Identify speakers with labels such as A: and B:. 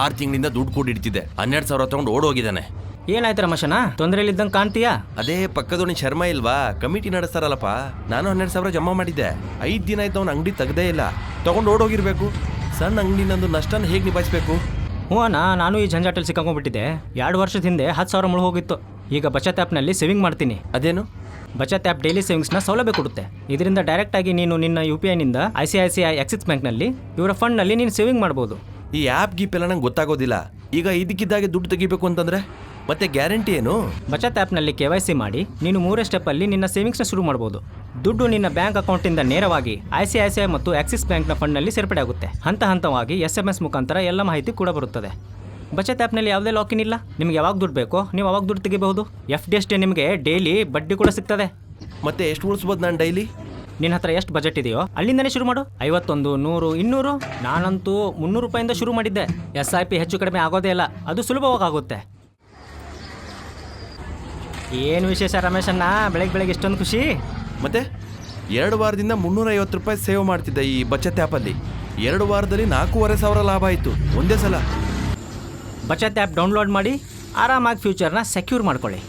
A: ಆರು ತಿಂಗಳಿಂದ ದುಡ್ಡು ಕೂಡಿಡ್ತಿದ್ದೆ. ಹನ್ನೆರಡು ಸಾವಿರ ತಗೊಂಡು ಓಡೋಗಿದ್ದಾನೆ.
B: ಏನಾಯ್ತು ರಮೇಶನ? ತೊಂದರೆಯಲ್ಲಿದ್ದಂಗೆ ಕಾಣ್ತೀಯಾ?
A: ಅದೇ ಪಕ್ಕದೋಣಿ ಶರ್ಮಾ ಇಲ್ವಾ? ಕಮಿಟಿ ನಡೆಸ್ತಾರಲ್ಲಪ್ಪ. ನಾನು ಹನ್ನೆರಡು ಸಾವಿರ ಜಮಾ ಮಾಡಿದ್ದೆ. ಐದು ದಿನ ಆಯ್ತು ಅವ್ನ ಅಂಗಡಿ ತೆಗ್ದೇ ಇಲ್ಲ. ತಗೊಂಡು ಓಡೋಗಿರ್ಬೇಕು. ಸಣ್ಣ ಅಂಗಡಿ ನಂದು ನಷ್ಟನ ಹೇಗೆ ನಿಭಾಯಿಸ್ಬೇಕು?
B: ಹ್ಞೂ ಅಣ್ಣ ನಾನು ಈ ಜಂಜಾಟಲ್ಲಿ ಸಿಕ್ಕಾಕೊಂಡ್ಬಿಟ್ಟಿದ್ದೆ. ಎರಡು ವರ್ಷದ ಹಿಂದೆ ಹತ್ತು ಸಾವಿರ ಮುಳು ಹೋಗಿತ್ತು. ಈಗ ಬಚತ್ ಆ್ಯಪ್ನಲ್ಲಿ ಸೇವಿಂಗ್ ಮಾಡ್ತೀನಿ.
A: ಅದೇನು?
B: ಬಚತ್ ಆ್ಯಪ್ ಡೈಲಿ ಸೇವಿಂಗ್ಸ್ನ ಸೌಲಭ್ಯ ಕೊಡುತ್ತೆ. ಇದರಿಂದ ಡೈರೆಕ್ಟಾಗಿ ನೀನು ನಿನ್ನ U P ಐನಿಂದ I C I C I Axis ಬ್ಯಾಂಕ್ನಲ್ಲಿ ಇವರ ಫಂಡ್ನಲ್ಲಿ ನೀನು ಸೇವಿಂಗ್ ಮಾಡ್ಬೋದು.
A: ಈ ಆ್ಯಪ್ ಗೀಪ್ ಎಲ್ಲ ನಂಗೆ ಗೊತ್ತಾಗೋದಿಲ್ಲ. ಈಗ ಇದಕ್ಕಿದ್ದಾಗೆ ದುಡ್ಡು ತೆಗಿಬೇಕು ಅಂತಂದ್ರೆ? ಮತ್ತೆ ಗ್ಯಾರಂಟಿ ಏನು?
B: ಬಚತ್ ಆ್ಯಪ್ನಲ್ಲಿ ಕೆ ವೈ ಸಿ ಮಾಡಿ ನೀನು ಮೂರೇ ಸ್ಟೆಪ್ಪಲ್ಲಿ ನಿನ್ನ ಸೇವಿಂಗ್ಸ್ನ ಶುರು ಮಾಡ್ಬೋದು. ದುಡ್ಡು ನಿನ್ನ ಬ್ಯಾಂಕ್ ಅಕೌಂಟಿಂದ ನೇರವಾಗಿ I C I C I ಮತ್ತು ಆಕ್ಸಿಸ್ ಬ್ಯಾಂಕ್ನ ಫಂಡ್ನಲ್ಲಿ ಸೇರ್ಪಡೆ ಆಗುತ್ತೆ. ಹಂತ ಹಂತವಾಗಿ ಎಸ್ ಎಂ ಎಸ್ ಮುಖಾಂತರ ಎಲ್ಲ ಮಾಹಿತಿ ಕೂಡ ಬರುತ್ತದೆ. ಬಚತ್ ಆ್ಯಪ್ನಲ್ಲಿ ಯಾವುದೇ ಲಾಕಿನ್ ಇಲ್ಲ. ನಿಮ್ಗೆ ಯಾವಾಗ ದುಡ್ಡು ಬೇಕೋ ನೀವು ಅವಾಗ ದುಡ್ಡು ತೆಗಿಬಹುದು. ಎಫ್ ಡಿ ಅಷ್ಟೇ ನಿಮಗೆ ಡೈಲಿ ಬಡ್ಡಿ ಕೂಡ ಸಿಗ್ತದೆ.
A: ಮತ್ತೆ ಎಷ್ಟು ಉಳಿಸ್ಬೋದು ನಾನು ಡೈಲಿ?
B: ನಿನ್ನ ಹತ್ರ ಎಷ್ಟು ಬಜೆಟ್ ಇದೆಯೋ ಅಲ್ಲಿಂದನೇ ಶುರು ಮಾಡು. ಐವತ್ತೊಂದು ನೂರು ಇನ್ನೂರು. ನಾನಂತೂ ಮುನ್ನೂರು ರೂಪಾಯಿಂದ ಶುರು ಮಾಡಿದ್ದೆ. ಎಸ್ ಐ ಪಿ ಹೆಚ್ಚು ಕಡಿಮೆ ಆಗೋದೇ ಇಲ್ಲ. ಅದು ಸುಲಭವಾಗಿ ಆಗುತ್ತೆ ಏನು ವಿಶೇಷ ರಮೇಶಣ್ಣ ಬೆಳಗ್ಗೆ ಬೆಳಗ್ಗೆ ಇಷ್ಟೊಂದು ಖುಷಿ?
A: ಮತ್ತೆ ಎರಡು ವಾರದಿಂದ ಮುನ್ನೂರ ಐವತ್ತು ರೂಪಾಯಿ ಸೇವ್ ಮಾಡ್ತಿದ್ದೆ ಈ ಬಚತ್ ಆ್ಯಪಲ್ಲಿ ಎರಡು ವಾರದಲ್ಲಿ ನಾಲ್ಕೂವರೆ ಸಾವಿರ ಲಾಭ ಆಯಿತು. ಒಂದೇ ಸಲ.
B: ಬಚತ್ ಆ್ಯಪ್ ಡೌನ್ಲೋಡ್ ಮಾಡಿ ಆರಾಮಾಗಿ ಫ್ಯೂಚರ್ನ ಸೆಕ್ಯೂರ್ ಮಾಡ್ಕೊಳ್ಳಿ.